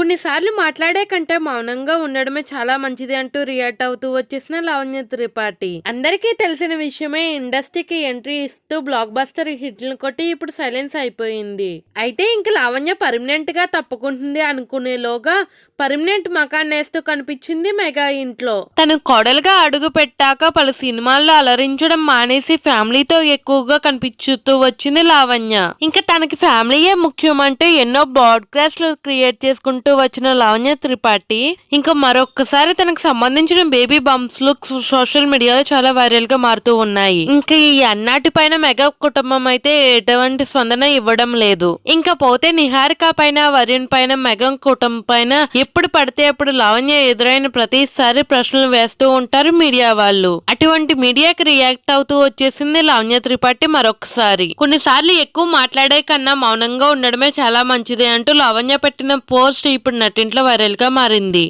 కొన్నిసార్లు మాట్లాడే కంటే మౌనంగా ఉండడమే చాలా మంచిది అంటూ రియాక్ట్ అవుతూ వచ్చేసిన లావణ్య త్రిపాఠి. అందరికీ తెలిసిన విషయమే ఇండస్ట్రీకి ఎంట్రీ ఇస్తూ బ్లాక్ బస్టర్ హిట్లను కొట్టి ఇప్పుడు సైలెన్స్ అయిపోయింది. అయితే ఇంక లావణ్య పర్మనెంట్గా తప్పుకుంటుంది అనుకునేలోగా పర్మనెంట్ మకాన్ నేస్తూ కనిపించింది మెగా ఇంట్లో. తను కోడలుగా అడుగు పెట్టాక పలు సినిమాల్లో అలరించడం మానేసి ఫ్యామిలీతో ఎక్కువగా కనిపించుతూ వచ్చింది లావణ్య. ఇంకా తనకి ఫ్యామిలీయే ముఖ్యం అంటే ఎన్నో బ్రాడ్కాస్ట్లు క్రియేట్ చేసుకుంటూ వచ్చిన లావణ్య త్రిపాఠి ఇంకా మరొక్కసారి తనకు సంబంధించిన బేబీ బంప్స్ లుక్స్ సోషల్ మీడియాలో చాలా వైరల్గా మారుతూ ఉన్నాయి. ఇంకా ఈ అన్నాటి పైన మెగా కుటుంబం అయితే ఎటువంటి స్పందన ఇవ్వడం లేదు. ఇంకా పోతే నిహారిక పైన వరుణ్ పైన మెగా కుటుంబం పైన ఎప్పుడు పడితే అప్పుడు లావణ్య ఎదురైన ప్రతిసారి ప్రశ్నలు వేస్తూ ఉంటారు మీడియా వాళ్ళు. అటువంటి మీడియాకి రియాక్ట్ అవుతూ వచ్చేసింది లావణ్య త్రిపాఠి మరొకసారి కొన్నిసార్లు ఎక్కువ మాట్లాడే కన్నా మౌనంగా ఉండడమే చాలా మంచిది అంటూ లావణ్య పెట్టిన పోస్ట్ ఇప్పుడు నటింట్లో వైరల్గా మారింది.